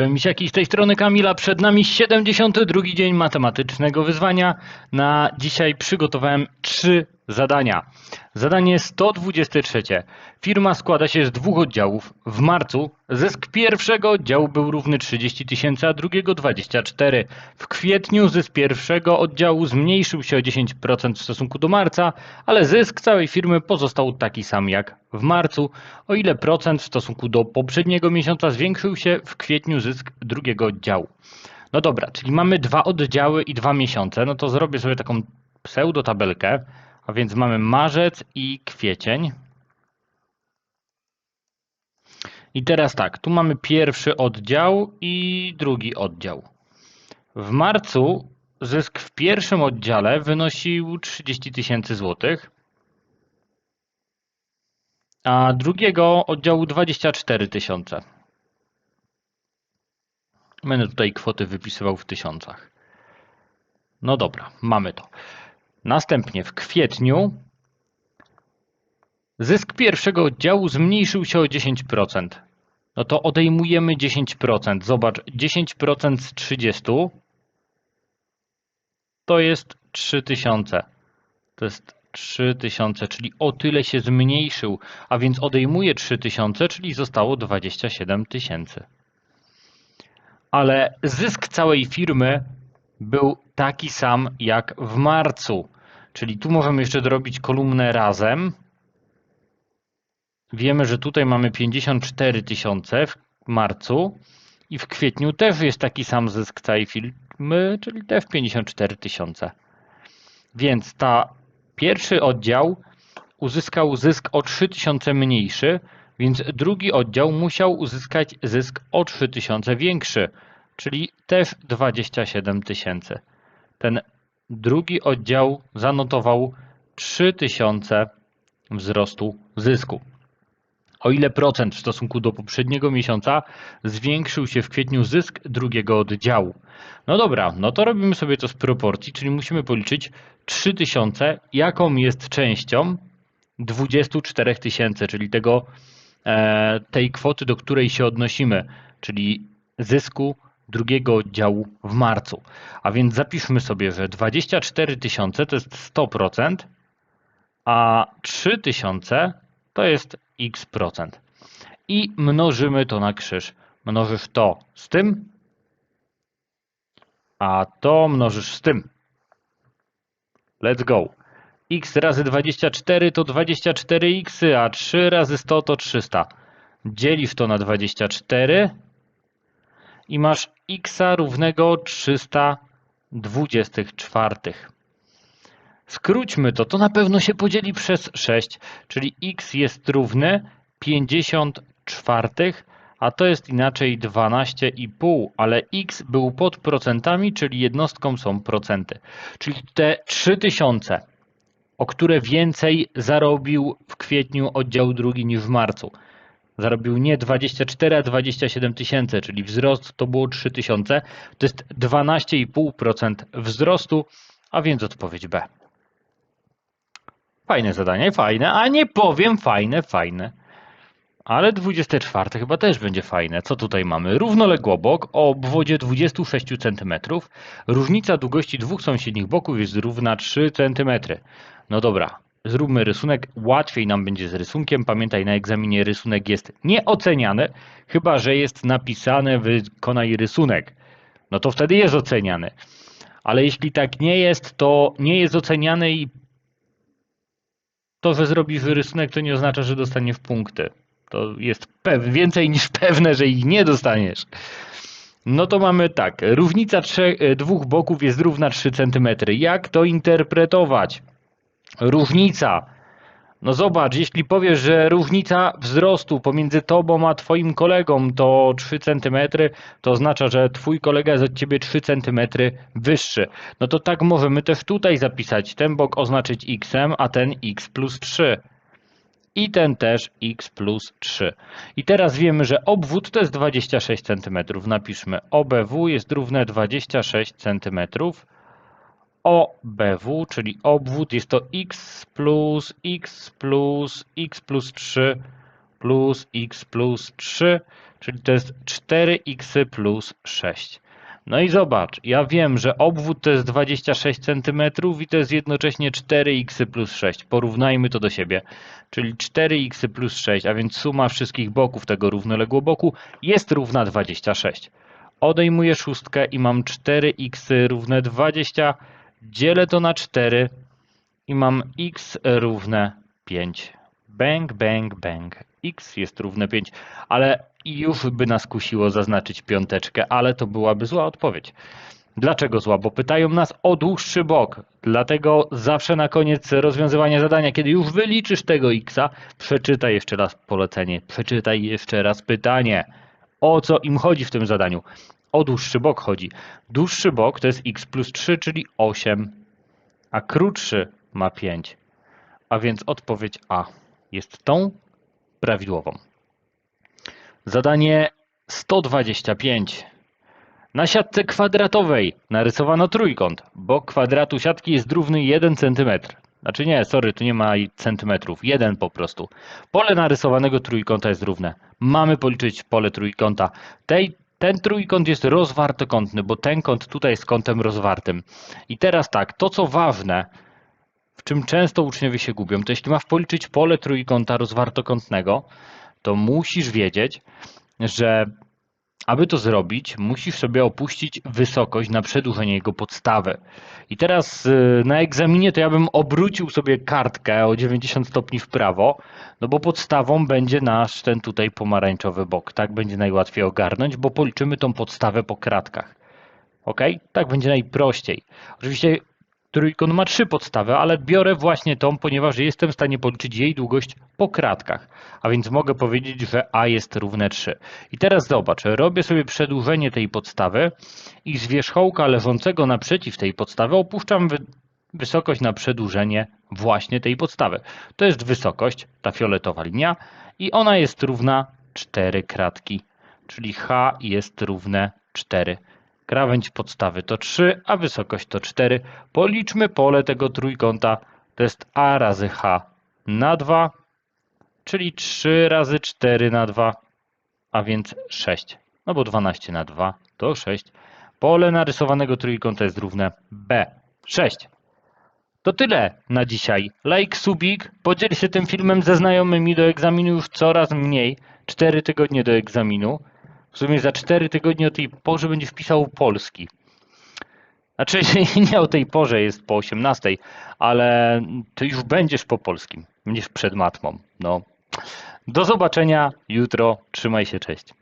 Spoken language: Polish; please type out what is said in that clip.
Cześć misiaki, z tej strony Kamila. Przed nami 72 dzień matematycznego wyzwania. Na dzisiaj przygotowałem trzy zadania. Zadanie 123. Firma składa się z dwóch oddziałów. W marcu zysk pierwszego oddziału był równy 30 tysięcy, a drugiego 24. W kwietniu zysk pierwszego oddziału zmniejszył się o 10% w stosunku do marca, ale zysk całej firmy pozostał taki sam jak w marcu, o ile procent w stosunku do poprzedniego miesiąca zwiększył się w kwietniu zysk drugiego oddziału. No dobra, czyli mamy dwa oddziały i dwa miesiące, no to zrobię sobie taką pseudo tabelkę, a więc mamy marzec i kwiecień. I teraz tak, tu mamy pierwszy oddział i drugi oddział. W marcu zysk w pierwszym oddziale wynosił 30 tysięcy złotych, a drugiego oddziału 24 tysiące. Będę tutaj kwoty wypisywał w tysiącach. No dobra, mamy to. Następnie w kwietniu zysk pierwszego oddziału zmniejszył się o 10%. No to odejmujemy 10%. Zobacz, 10% z 30 to jest 3000. To jest 3000, czyli o tyle się zmniejszył, a więc odejmuję 3000, czyli zostało 27 tysięcy. Ale zysk całej firmy był taki sam jak w marcu. Czyli tu możemy jeszcze zrobić kolumnę razem. Wiemy, że tutaj mamy 54 tysiące w marcu i w kwietniu też jest taki sam zysk całej firmy, czyli też 54 tysiące. Więc ta pierwszy oddział uzyskał zysk o 3000 mniejszy, więc drugi oddział musiał uzyskać zysk o 3000 większy, czyli też 27 tysięcy. Ten drugi oddział zanotował 3000 wzrostu zysku. O ile procent w stosunku do poprzedniego miesiąca zwiększył się w kwietniu zysk drugiego oddziału? No dobra, no to robimy sobie to z proporcji, czyli musimy policzyć 3000, jaką jest częścią 24 tysięcy, czyli tego, e, tej kwoty, do której się odnosimy, czyli zysku drugiego oddziału w marcu. A więc zapiszmy sobie, że 24 tysiące to jest 100%, a 3000 to jest x procent. I mnożymy to na krzyż. Mnożysz to z tym, a to mnożysz z tym. Let's go. x razy 24 to 24x, a 3 razy 100 to 300. Dzielisz to na 24 i masz x równego 324. Skróćmy to, to na pewno się podzieli przez 6, czyli x jest równy 54, a to jest inaczej 12,5, ale x był pod procentami, czyli jednostką są procenty. Czyli te 3000, o które więcej zarobił w kwietniu oddział drugi niż w marcu. Zarobił nie 24, a 27 tysięcy, czyli wzrost to było 3000. To jest 12,5% wzrostu, a więc odpowiedź B. Fajne zadanie, fajne, a nie powiem fajne, fajne. Ale 24 chyba też będzie fajne. Co tutaj mamy? Równoległobok o obwodzie 26 cm. Różnica długości dwóch sąsiednich boków jest równa 3 cm. No dobra, zróbmy rysunek. Łatwiej nam będzie z rysunkiem. Pamiętaj, na egzaminie rysunek jest nieoceniany, chyba że jest napisane wykonaj rysunek. No to wtedy jest oceniany. Ale jeśli tak nie jest, to nie jest oceniany i to, że zrobisz rysunek, to nie oznacza, że dostaniesz punkty. To jest więcej niż pewne, że ich nie dostaniesz. No to mamy tak. Różnica dwóch boków jest równa 3 cm. Jak to interpretować? Różnica. No zobacz, jeśli powiesz, że różnica wzrostu pomiędzy tobą a twoim kolegą to 3 cm, to oznacza, że twój kolega jest od ciebie 3 cm wyższy. No to tak możemy też tutaj zapisać. Ten bok oznaczyć x, a ten x plus 3. I ten też x plus 3. I teraz wiemy, że obwód to jest 26 cm. Napiszmy OBW jest równe 26 cm. OBW, czyli obwód, jest to x plus x plus x plus 3 plus x plus 3, czyli to jest 4x plus 6. No i zobacz, ja wiem, że obwód to jest 26 cm i to jest jednocześnie 4x plus 6. Porównajmy to do siebie. Czyli 4x plus 6, a więc suma wszystkich boków tego równoległoboku jest równa 26. Odejmuję szóstkę i mam 4x równe 20. Dzielę to na 4 i mam x równe 5. Bang, bang, bang. x jest równe 5, ale już by nas kusiło zaznaczyć piąteczkę, ale to byłaby zła odpowiedź. Dlaczego zła? Bo pytają nas o dłuższy bok. Dlatego zawsze na koniec rozwiązywania zadania, kiedy już wyliczysz tego xa, przeczytaj jeszcze raz polecenie, przeczytaj jeszcze raz pytanie. O co im chodzi w tym zadaniu? O dłuższy bok chodzi. Dłuższy bok to jest x plus 3, czyli 8, a krótszy ma 5. A więc odpowiedź A jest tą prawidłową. Zadanie 125. Na siatce kwadratowej narysowano trójkąt. Bok kwadratu siatki jest równy 1 cm. Znaczy nie, sorry, tu nie ma centymetrów. Jeden po prostu. Pole narysowanego trójkąta jest równe. Mamy policzyć pole trójkąta. Tej, ten trójkąt jest rozwartokątny, bo ten kąt tutaj jest kątem rozwartym. I teraz tak, to co ważne, w czym często uczniowie się gubią, to jeśli masz policzyć pole trójkąta rozwartokątnego, to musisz wiedzieć, że aby to zrobić, musisz sobie opuścić wysokość na przedłużenie jego podstawy. I teraz y, na egzaminie to ja bym obrócił sobie kartkę o 90 stopni w prawo, no bo podstawą będzie nasz ten tutaj pomarańczowy bok. Tak będzie najłatwiej ogarnąć, bo policzymy tą podstawę po kratkach. Ok? Tak będzie najprościej. Oczywiście Trójkąt ma trzy podstawy, ale biorę właśnie tą, ponieważ jestem w stanie policzyć jej długość po kratkach. A więc mogę powiedzieć, że A jest równe 3. I teraz zobacz, robię sobie przedłużenie tej podstawy i z wierzchołka leżącego naprzeciw tej podstawy opuszczam wysokość na przedłużenie właśnie tej podstawy. To jest wysokość, ta fioletowa linia i ona jest równa 4 kratki, czyli H jest równe 4 Krawędź podstawy to 3, a wysokość to 4. Policzmy pole tego trójkąta. To jest a razy h na 2, czyli 3 razy 4 na 2, a więc 6. No bo 12 na 2 to 6. Pole narysowanego trójkąta jest równe b. 6. To tyle na dzisiaj. Like, subik, podziel się tym filmem ze znajomymi do egzaminu już coraz mniej. 4 tygodnie do egzaminu. W sumie za 4 tygodnie o tej porze będzie wpisał polski. Znaczy nie o tej porze, jest po 18, ale ty już będziesz po polskim. Będziesz przed matmą. No. Do zobaczenia jutro. Trzymaj się, cześć.